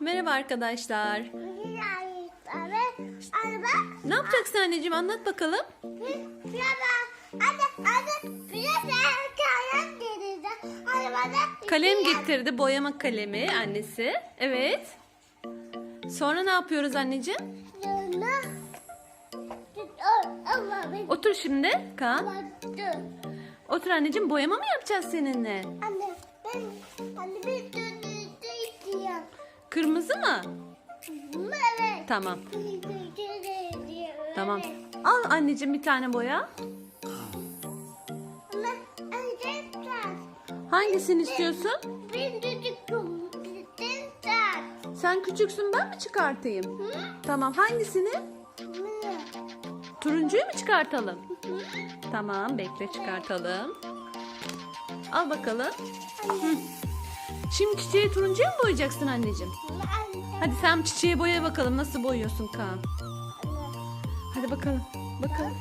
Merhaba arkadaşlar. Ne yapacaksın anneciğim anlat bakalım. Kalem getirdi. Boyama kalemi annesi. Evet. Sonra ne yapıyoruz anneciğim? Otur şimdi Kaan. Otur anneciğim boyama mı yapacağız seninle? Anne, ben, anne bir dönüşte istiyorum. Kırmızı mı? Evet. Tamam. Tamam. Al anneciğim bir tane boya. Hangisini istiyorsun? Ben çocuktum. Sen küçüksün ben mi çıkartayım? Hı? Tamam hangisini? Hı? Turuncuyu mu çıkartalım? Hı? Tamam bekle çıkartalım. Al bakalım. Şimdi çiçeği turuncuya mı boyayacaksın anneciğim? Hadi sen çiçeği boya bakalım nasıl boyuyorsun Kaan. Hadi bakalım. Bakalım.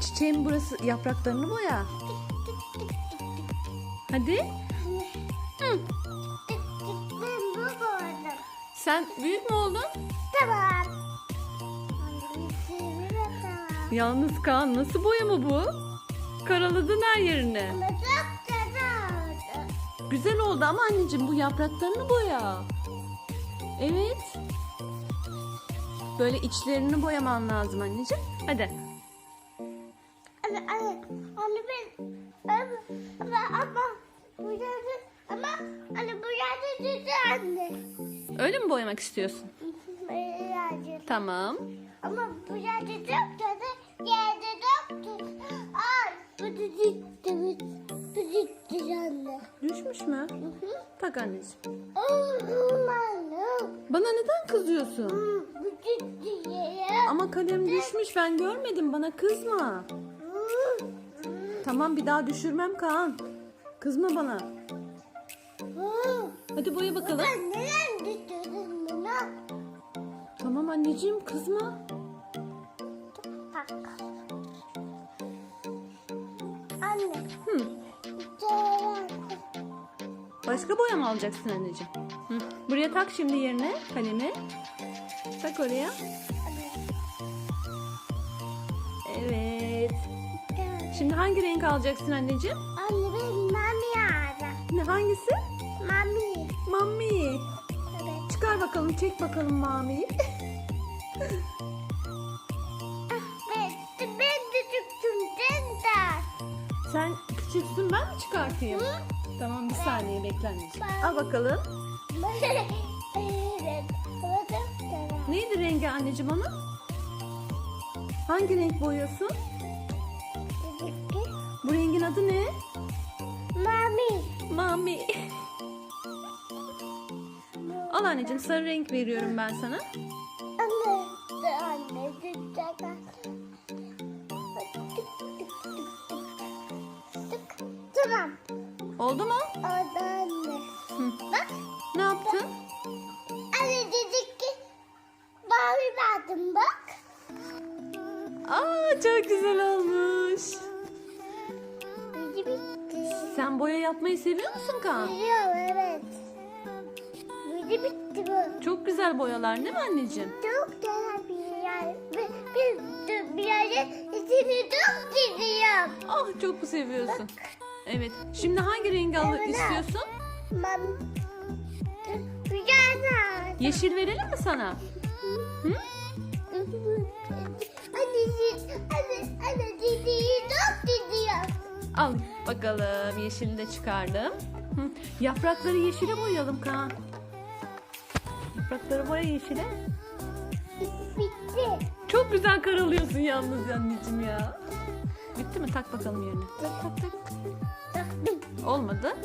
Çiçeğin burası yapraklarını boya. Hadi. Hı. Sen büyük mü oldun? Tamam. Yalnız Kaan nasıl boyama bu? Karaladın her yerini. Oldu. Güzel oldu ama anneciğim bu yapraklarını boya. Evet. Böyle içlerini boyaman lazım anneciğim. Hadi. Anne, anne, anne ben, ama, ama, bu yerde, ama, anne bu yerde dedi anne. Öyle mi boyamak istiyorsun? Yerde. Tamam. Ama bu yerde dedi, yerde. Anne. Düşmüş mü? Tak anneciğim. Bana neden kızıyorsun? Ama kalem düşmüş ben görmedim bana kızma. Tamam bir daha düşürmem Kaan. Kızma bana. Hadi boya bakalım. Ben neden düşürdün bunu? Tamam anneciğim kızma. Bak. Anne. Hı. Başka boya mı alacaksın anneciğim? Hı. Buraya tak şimdi yerine kalemi. Tak oraya. Evet. Şimdi hangi renk alacaksın anneciğim? Anne ben mami aldım. Ne hangisi? Mami. Mami. Evet. Çıkar bakalım, çek bakalım Mami'yi. Sen küçüksün ben mi çıkartayım? Tamam bir saniye bekle anneciğim. Al bakalım. Neydi rengi anneciğim onun? Hangi renk boyuyorsun? Bu rengin adı ne? Mami. Mami. Al anneciğim sarı renk veriyorum ben sana. Tamam. Oldu mu? Orada anne. Hı. Bak. Ne yaptın? Anne dedik ki mavi verdim bak. Aa çok güzel olmuş. Bizi bitti. Sen boya yapmayı seviyor musun Kaan? Biliyorum evet. Bizi bitti bu. Çok güzel boyalar değil mi anneciğim? Çok güzel bir yer. Bir, bir, bir yerde içini çok gidiyorum. Ah çok seviyorsun? Evet. Şimdi hangi rengi al Evet. istiyorsun? Güzel. Yeşil verelim mi sana? Hı? Anne, anne, anne dediği çok gidiyor. Al bakalım yeşili de çıkardım. Hı. Yaprakları yeşile boyayalım Kaan. Yaprakları boya yeşile. Bitti. Çok güzel karalıyorsun yalnız anneciğim ya. Bitti mi? Tak bakalım yerine. Tak tak tak. Baktım, Olmadı.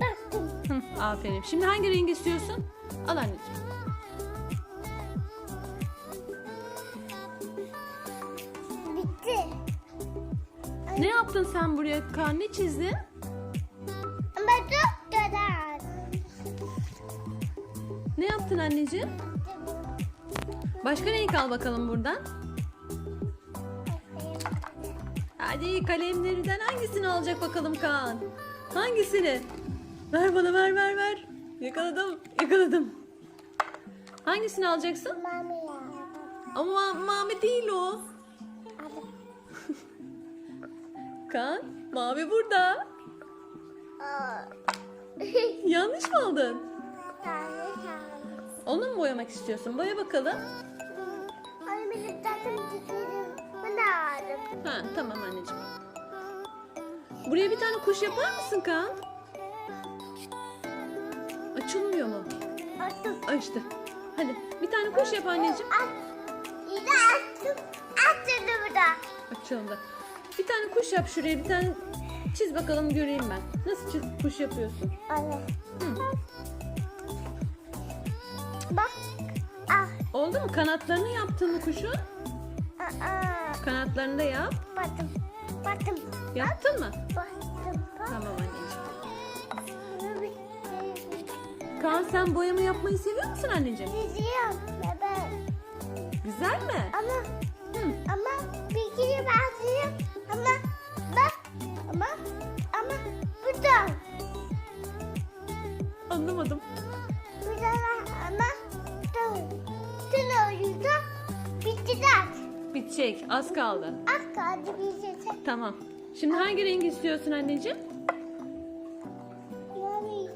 baktım. Hı, aferin. Şimdi hangi rengi istiyorsun? Al anneciğim. Bitti. Ne yaptın sen buraya Kaan? Ne çizdin? Ama çok güzel. Ne yaptın anneciğim? Başka renk al bakalım buradan. Hadi kalemlerden hangisini alacak bakalım Kaan? Hangisini? Ver bana ver ver ver. Yakaladım yakaladım. Hangisini alacaksın? Mami. Ama mavi değil o. Kaan, mavi burada. Yanlış mı aldın? Onu mu boyamak istiyorsun? Boya bakalım. Anne benim Ha, tamam anneciğim. Buraya bir tane kuş yapar mısın Kaan? Açılmıyor mu? Attım. Açtı. Hadi bir tane kuş yap anneciğim. At. Yine attım. Attım burada. Açıldı. Bir tane kuş yap şuraya bir tane çiz bakalım göreyim ben. Nasıl çiz, kuş yapıyorsun? Anne. Hı. Bak. Ah. Oldu mu? Kanatlarını yaptın mı kuşun? Aa. Kanatlarını da yap. Baktım. Baktım. Yaptın mı? Baktım. Tamam anneciğim. Kaan sen boyama yapmayı seviyor musun anneciğim? Çiziyorum bebe. Güzel mi? Ama ama bir kere bazıyım ama bak ama ama buradan Anlamadım. Bitecek. Az kaldı. Az kaldı bir şey. Tamam. Şimdi hangi rengi istiyorsun anneciğim? Mami.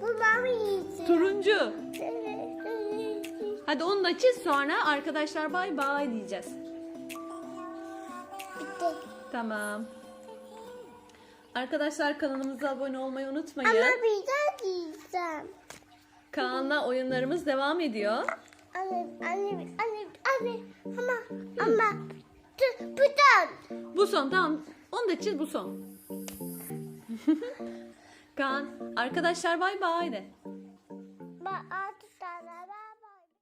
Bu yiyecek. Turuncu. Bitti. Hadi onu da çiz sonra arkadaşlar bay bay diyeceğiz. Tamam. Arkadaşlar kanalımıza abone olmayı unutmayın. Ama bir daha yiyeceğim. Kaan'la oyunlarımız devam ediyor. Anne, anne, anne, anne, buradan. Bu son tamam. Onu da çiz bu son. Kaan arkadaşlar bay bay de.